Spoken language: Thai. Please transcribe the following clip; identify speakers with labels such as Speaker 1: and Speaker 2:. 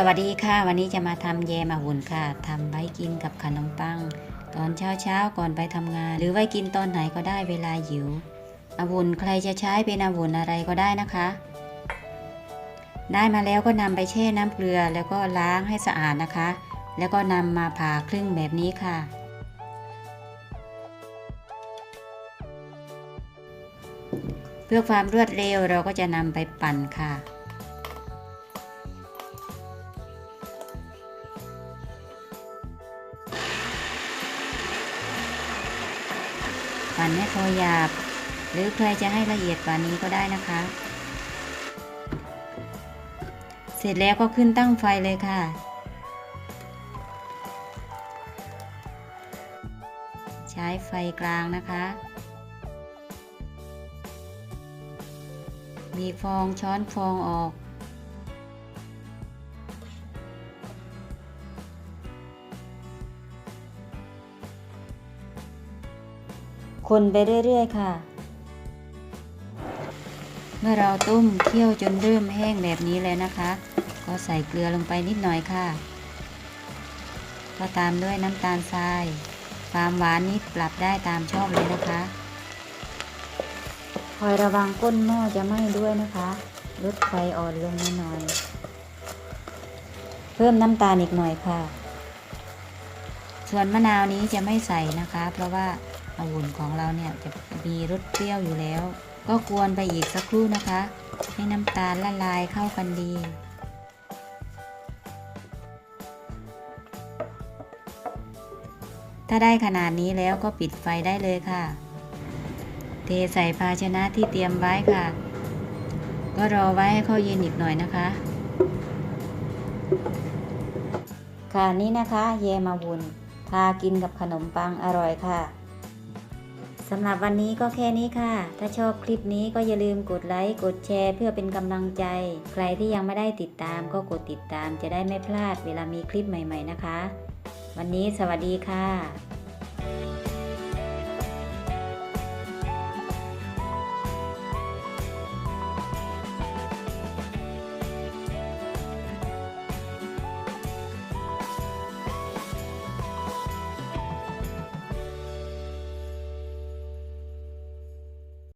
Speaker 1: สวัสดีค่ะ วันนี้จะมาทำแยมหุ่นค่ะทำไว้กินกับขนมปัง ตอนเช้าเช้าก่อนไปทำงาน หรือไว้กินตอนไหนก็ได้เวลาหิวอาวุธใครจะใช้เป็นอาวุธอะไรก็ได้นะคะ ได้มาแล้วก็นำไปแช่น้ำเกลือแล้วก็ล้างให้สะอาดนะคะ แล้วก็นำมาผ่าครึ่งแบบนี้ค่ะ เพื่อความรวดเร็วเราก็จะนำไปปั่นค่ะ ปั่นให้พอหยาบ หรือใครจะให้ละเอียดกว่านี้ก็ได้นะคะ เสร็จแล้วก็ขึ้นตั้งไฟเลยค่ะ ใช้ไฟกลางนะคะ มีฟองช้อนฟองออก คนไปเรื่อยๆค่ะ เมื่อเราต้มเคี่ยวจนเริ่มแห้งแบบนี้แล้วนะคะ ก็ใส่เกลือลงไปนิดหน่อยค่ะก็ตามด้วยน้ำตาลทราย ความหวานนี้ปรับได้ตามชอบเลยนะคะคอยระวังก้นหม้อจะไหม้ด้วยนะคะลดไฟอ่อนลงมาหน่อย เพิ่มน้ำตาลอีกหน่อยค่ะ ส่วนมะนาวนี้จะไม่ใส่นะคะ เพราะว่า อาวุธของเราเนี่ยจะมีรสเปรี้ยวอยู่แล้ว ก็กวนไปอีกสักครู่นะคะ ให้น้ำตาลละลายเข้ากันดีถ้าได้ขนาดนี้แล้วก็ปิดไฟได้เลยค่ะ เทใส่ภาชนะที่เตรียมไว้ค่ะ ก็รอไว้ให้เข้าเย็นอีกหน่อยนะคะ ค่ะนี่นะคะ เยมาวุนทากินกับขนมปังอร่อยค่ะ สำหรับวันนี้ก็แค่นี้ค่ะ ถ้าชอบคลิปนี้ก็อย่าลืมกดไลค์ กดแชร์เพื่อเป็นกำลังใจ ใครที่ยังไม่ได้ติดตามก็กดติดตามจะได้ไม่พลาดเวลามีคลิปใหม่ ๆนะคะ วันนี้สวัสดีค่ะ